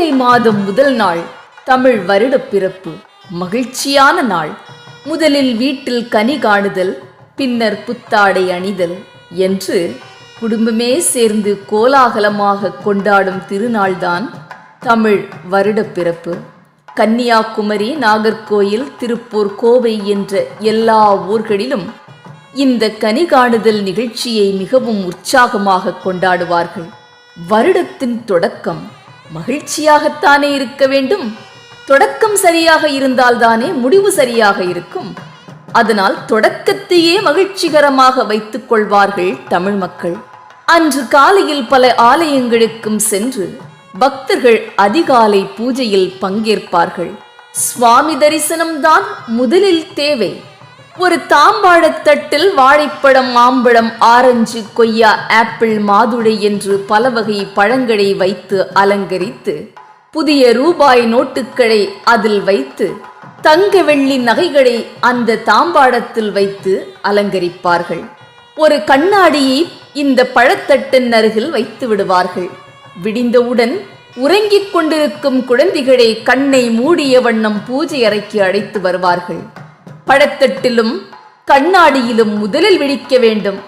சித்திரை மாதம் முதல் நாள் தமிழ் வருட பிறப்பு மகிழ்ச்சியான நாள். முதலில் வீட்டில் கனி காணுதல் பின்னர் புத்தாடை அணிதல் என்று குடும்பமே சேர்ந்து கோலாகலமாக கொண்டாடும் திருநாள்தான் தமிழ் வருட பிறப்பு. கன்னியாகுமரி நாகர்கோயில் திருப்பூர் கோவை என்ற எல்லா ஊர்களிலும் இந்த கனி காணுதல் நிகழ்ச்சியை மிகவும் உற்சாகமாக கொண்டாடுவார்கள். வருடத்தின் தொடக்கம் மகிழ்ச்சியாகத்தானே இருக்க வேண்டும்? தொடக்கம் சரியாக இருந்தால்தானே முடிவு சரியாக இருக்கும். அதனால் தொடக்கத்தையே மகிழ்ச்சிகரமாக வைத்துக் கொள்வார்கள் தமிழ் மக்கள். அன்று காலையில் பல ஆலயங்களுக்கும் சென்று பக்தர்கள் அதிகாலை பூஜையில் பங்கேற்பார்கள். சுவாமி தரிசனம்தான் முதலில் தேவை. ஒரு தாம்பாழத் தட்டில் வாழைப்பழம் மாம்பழம் ஆரஞ்சு கொய்யா ஆப்பிள் மாதுளை என்று பல வகை பழங்களை வைத்து அலங்கரித்து புதிய ரூபாய் நோட்டுக்களை அதில் வைத்து தங்க வெள்ளி நகைகளை அந்த தாம்பாடத்தில் வைத்து அலங்கரிப்பார்கள். ஒரு கண்ணாடியை இந்த பழத்தட்டின் அருகில் வைத்து விடுவார்கள். விடிந்தவுடன் உறங்கிக் கொண்டிருக்கும் குழந்தைகளை கண்ணை மூடிய வண்ணம் பூஜை அறைக்கு அழைத்து வருவார்கள். பழத்தட்டிலும் கண்ணாடியிலும் முதலில் விழிக்க வேண்டும்.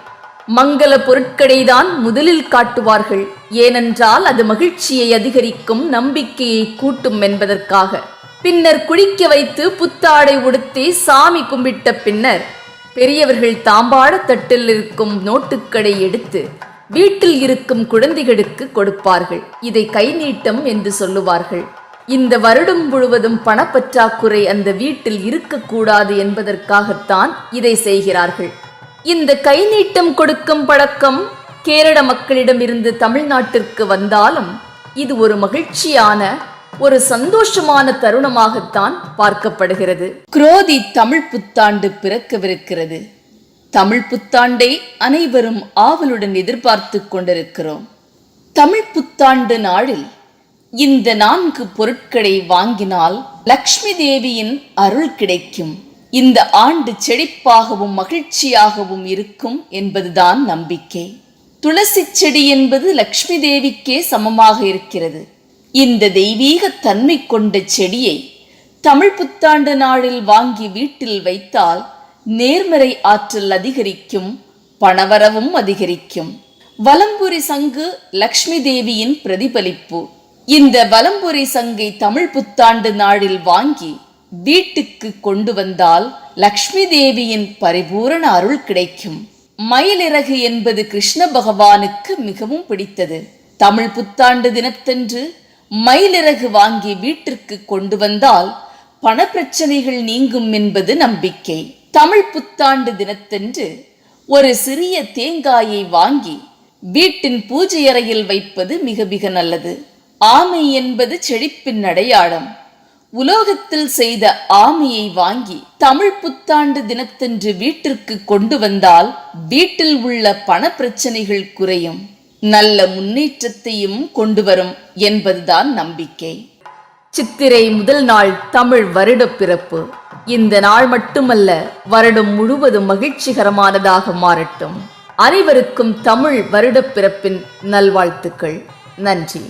மங்கள பொருட்களை தான் முதலில் காட்டுவார்கள். ஏனென்றால் அது மகிழ்ச்சியை அதிகரிக்கும் நம்பிக்கையை கூட்டும் என்பதற்காக. பின்னர் குளிக்க வைத்து புத்தாடை உடுத்தி சாமி கும்பிட்ட பின்னர் பெரியவர்கள் தாம்பாட தட்டில் இருக்கும் நோட்டுக்களை எடுத்து வீட்டில் இருக்கும் குழந்தைகளுக்கு கொடுப்பார்கள். இதை கை நீட்டம் என்று சொல்லுவார்கள். இந்த வருடம் முழுவதும் பணப்பற்றாக்குறை அந்த வீட்டில் இருக்கக்கூடாது என்பதற்காகத்தான் இதை செய்கிறார்கள். இந்த கை நீட்டம் கொடுக்கும் பழக்கம் கேரள மக்களிடமிருந்து தமிழ்நாட்டிற்கு வந்தாலும் இது ஒரு மகிழ்ச்சியான ஒரு சந்தோஷமான தருணமாகத்தான் பார்க்கப்படுகிறது. குரோதி தமிழ் புத்தாண்டு பிறக்கவிருக்கிறது. தமிழ் புத்தாண்டை அனைவரும் ஆவலுடன் எதிர்பார்த்து கொண்டிருக்கிறோம். தமிழ் புத்தாண்டு நாளில் இந்த நான்கு பொருட்களை வாங்கினால் லக்ஷ்மி தேவியின் அருள் கிடைக்கும். இந்த ஆண்டு செழிப்பாகவும் மகிழ்ச்சியாகவும் இருக்கும் என்பதுதான் நம்பிக்கை. துளசி செடி என்பது லக்ஷ்மி தேவிக்கே சமமாக இருக்கிறது. இந்த தெய்வீக தன்மை கொண்ட செடியை தமிழ் புத்தாண்டு நாளில் வாங்கி வீட்டில் வைத்தால் நேர்மறை ஆற்றல் அதிகரிக்கும் பணவரவும் அதிகரிக்கும். வலம்புரி சங்கு லக்ஷ்மி தேவியின் பிரதிபலிப்பு. இந்த வலம்புரி சங்கை தமிழ் புத்தாண்டு நாளில் வாங்கி வீட்டுக்கு கொண்டு வந்தால் லக்ஷ்மி தேவியின் பரிபூரண அருள் கிடைக்கும். மயிலிறகு என்பது கிருஷ்ண பகவானுக்கு மிகவும் பிடித்தது. தமிழ் புத்தாண்டு தினத்தன்று மயிலிறகு வாங்கி வீட்டிற்கு கொண்டு வந்தால் பணப்பிரச்சனைகள் நீங்கும் என்பது நம்பிக்கை. தமிழ் புத்தாண்டு தினத்தன்று ஒரு சிறிய தேங்காயை வாங்கி வீட்டின் பூஜை அறையில் வைப்பது மிக மிக நல்லது. ஆமை என்பது செழிப்பின் அடையாளம். உலோகத்தில் செய்த ஆமையை வாங்கி தமிழ் புத்தாண்டு தினத்தன்று வீட்டிற்கு கொண்டு வந்தால் வீட்டில் உள்ள பண பிரச்சனைகள் குறையும். நல்ல முன்னேற்றத்தையும் கொண்டு வரும் என்பதுதான் நம்பிக்கை. சித்திரை முதல் நாள் தமிழ் வருட பிறப்பு. இந்த நாள் மட்டுமல்ல வருடம் முழுவதும் மகிழ்ச்சிகரமானதாக மாறட்டும். அனைவருக்கும் தமிழ் வருட பிறப்பின் நல்வாழ்த்துக்கள். நன்றி.